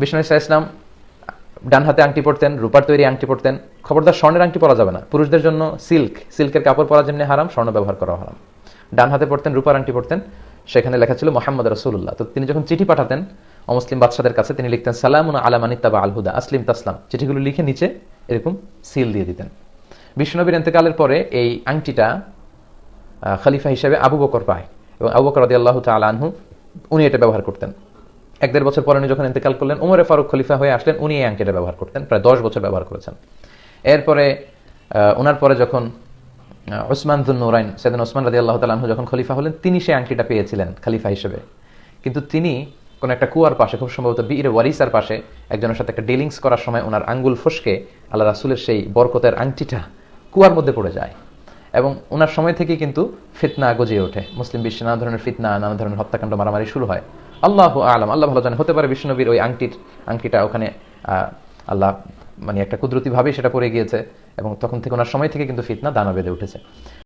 বিষ্ণু ইসা ইসলাম ডান হাতে আংটি পরতেন, রূপার তৈরি আংটি পরতেন। খবরদার স্বর্ণের আংটি পরা যাবে না। পুরুষদের জন্য সিল্ক, সিল্কের কাপড় পরা যেমনি হারাম, স্বর্ণ ব্যবহার করা হারাম। ডান হাতে পড়তেন রূপার আংটি পড়তেন সেখানে লেখা ছিল মোহাম্মদ রসুল্লাহ তো তিনি যখন চিঠি পাঠাতেন, অমুসলিম বাদশাদের কাছে তিনি লিখতেন, সালামুন আলামানিত্তাবা আলহুদা আসলিম তাসলাম। চিঠিগুলো লিখে নিচে এরকম সিল দিয়ে দিতেন। বিষ্ণুনবীর এতেকালের পরে এই আংটিটা খলিফা হিসেবে আবু বকর পায় এবং আবু বকর রদি আল্লাহ আনহু, উনি এটা ব্যবহার করতেন। এক দেড় বছর পরে উনি যখন ইন্তেকাল করলেন, উমরে ফারুক খলিফা হয়ে আসলেন, উনি এই আংটিটা ব্যবহার করতেন, প্রায় দশ বছর ব্যবহার করেছেন। এরপরে ওনার পরে যখন ওসমান দুন নুরাইন, সেদিন ওসমান রাজি আল্লাহ তালু যখন খলিফা হলেন, তিনি সেই আংটিটা পেয়েছিলেন খলিফা হিসেবে। কিন্তু তিনি কোন একটা কুয়ার পাশে, খুব সম্ভবত বীর ওয়ারিসার পাশে, একজনের সাথে একটা ডিলিংস করার সময় ওনার আঙ্গুল ফসকে, আল্লাহ রাসুলের সেই বরকতের আংটিটা কুয়ার মধ্যে পড়ে যায়। এবং ওনার সময় থেকেই কিন্তু ফিতনা গজিয়ে ওঠে। মুসলিম বিশ্বে নানা ধরনের ফিতনা, নানা ধরনের হত্যাকাণ্ড, মারামারি শুরু হয়। আল্লাহ আলম, আল্লাহ ভালো জানে হতে পারে বিষ্ণুনবীর ওই আংটির, আংটিটা ওখানে আল্লাহ মানে একটা কুদরতিভাবেই সেটা পড়ে গিয়েছে এবং তখন থেকে ওনার সময় থেকে কিন্তু ফিতনা দানা বেঁধে উঠেছে।